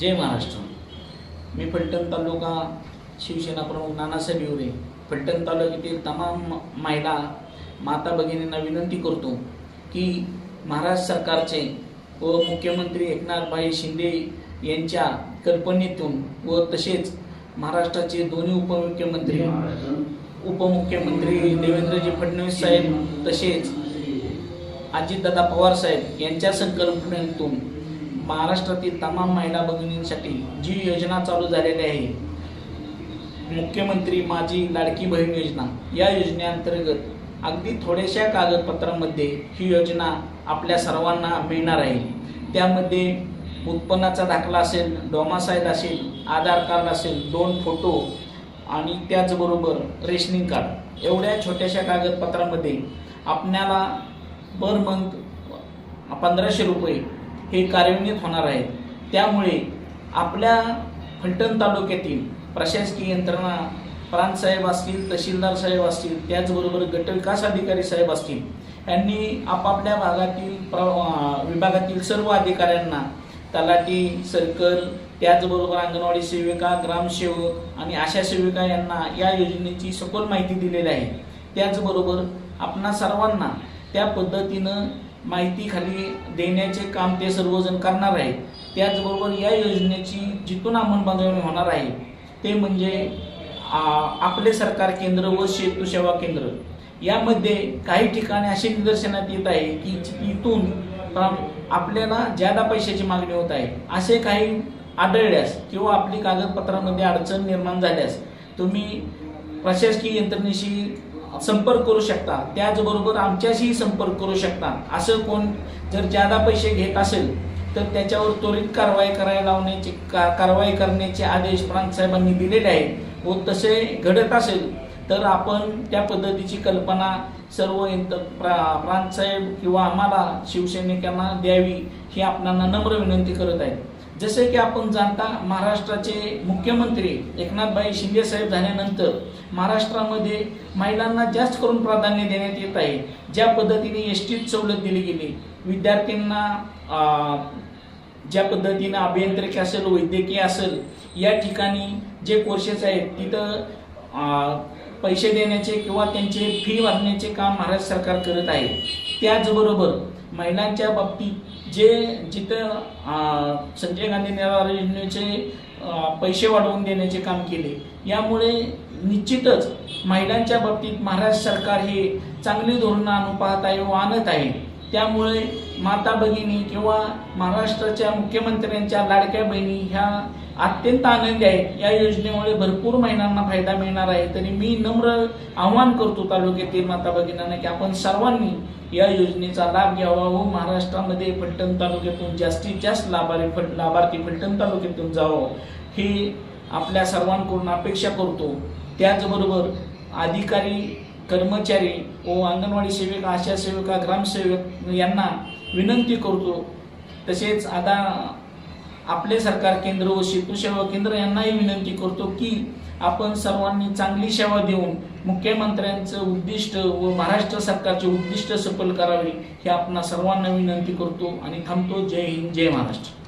जय महाराष्ट्र. मी फलटण तालुका शिवसेना प्रमुख नानासाहेब हिवरे फलटण तालुक्यातील तमाम महिला माता भगिनींना विनंती करतो की महाराष्ट्र सरकारचे व मुख्यमंत्री एकनाथभाई शिंदे यांच्या कल्पनेतून व तसेच महाराष्ट्राचे दोन्ही उपमुख्यमंत्री उपमुख्यमंत्री देवेंद्रजी फडणवीस साहेब तसेच अजितदादा पवार साहेब यांच्या संकल्पनेतून महाराष्ट्रातील तमाम महिला भगिनींसाठी जी योजना चालू झालेली आहे मुख्यमंत्री माझी लाडकी बहीण योजना या योजनेअंतर्गत अगदी थोड्याशा कागदपत्रांमध्ये ही योजना आपल्या सर्वांना मिळणार आहे. त्यामध्ये उत्पन्नाचा दाखला असेल डोमासाईल असेल आधार कार्ड असेल दोन फोटो आणि त्याचबरोबर रेशनिंग कार्ड. एवढ्या छोट्याशा कागदपत्रामध्ये आपल्याला पर मंथ पंधराशे रुपये हे कार्यान्वित होणार आहेत. त्यामुळे आपल्या फलटण तालुक्यातील प्रशासकीय यंत्रणा प्रांतसाहेब असतील तहसीलदार साहेब असतील त्याचबरोबर गटविकास अधिकारी साहेब असतील यांनी आपापल्या भागातील प्र विभागातील सर्व अधिकाऱ्यांना तलाठी सर्कल त्याचबरोबर अंगणवाडी सेविका ग्रामसेवक आणि आशा सेविका यांना या योजनेची सखोल माहिती दिलेली आहे. त्याचबरोबर आपणा सर्वांना त्या पद्धतीनं माहिती खाली देण्याचे काम ते सर्वजण करणार आहेत. त्याचबरोबर या योजनेची जिथून अंमलबजावणी होणार आहे ते म्हणजे आ, आपले सरकार केंद्र व सेतू सेवा केंद्र. यामध्ये काही ठिकाणी असे निदर्शनात येत आहे की इथून आपल्याला ज्यादा पैशाची मागणी होत आहे असे काही आढळल्यास किंवा आपली कागदपत्रामध्ये अडचण निर्माण झाल्यास तुम्ही प्रशासकीय यंत्रणेशी संपर्क करू शकता. त्याचबरोबर आमच्याशीही संपर्क करू शकता. असं कोण जर ज्यादा पैसे घेत असेल तर त्याच्यावर त्वरित कारवाई करायला लावण्याचे का कारवाई करण्याचे आदेश प्रांत साहेबांनी दिलेले आहेत. व तसे घडत असेल तर आपण त्या पद्धतीची कल्पना सर्व यंत्र प्रा प्रांत साहेब किंवा आम्हाला शिवसैनिकांना द्यावी ही आपणांना नम्र विनंती करत आहे. जसे की आपण जाणता महाराष्ट्राचे मुख्यमंत्री एकनाथभाई शिंदे साहेब झाल्यानंतर महाराष्ट्रामध्ये महिलांना जास्त करून प्राधान्य देण्यात येत आहे. ज्या पद्धतीने एस टीत सवलत दिली गेली विद्यार्थ्यांना ज्या पद्धतीनं अभियांत्रिकी असेल वैद्यकीय असेल या ठिकाणी जे कोर्सेस आहेत तिथं पैसे देण्याचे किंवा त्यांचे फी भरण्याचे काम महाराष्ट्र सरकार करत आहे. त्याचबरोबर महिलांच्या बाबतीत जे जिथं संजय गांधी निराधार योजनेचे पैसे वाढवून देण्याचे काम केले यामुळे निश्चितच महिलांच्या बाबतीत महाराष्ट्र सरकार हे चांगली धोरणं अनुपाहत पाहत आहे व आणत आहे. त्यामुळे माता भगिनी किंवा महाराष्ट्राच्या मुख्यमंत्र्यांच्या लाडक्या बहिणी ह्या अत्यंत आनंदी आहेत. या योजनेमुळे भरपूर महिलांना फायदा मिळणार आहे. तरी मी नम्र आव्हान करतो तालुक्यातील माता भगिनींना की आपण सर्वांनी या योजनेचा लाभ घ्यावा व महाराष्ट्रामध्ये फलटण तालुक्यातून जास्तीत जास्त लाभार्थी फल लाभार्थी फलटण तालुक्यातून जावं हे आपल्या सर्वांकडून अपेक्षा करतो. त्याचबरोबर अधिकारी कर्मचारी व अंगणवाडी सेविका आशा सेविका ग्रामसेवक यांना विनंती करतो. तसेच आता आपले सरकार केंद्र व सेतू सेवा केंद्र यांनाही विनंती करतो की आपण सर्वांनी चांगली सेवा देऊन मुख्यमंत्र्यांचं उद्दिष्ट व महाराष्ट्र सरकारचे उद्दिष्ट सफल करावे हे आपणा सर्वांना विनंती करतो आणि थांबतो. जय हिंद जय महाराष्ट्र.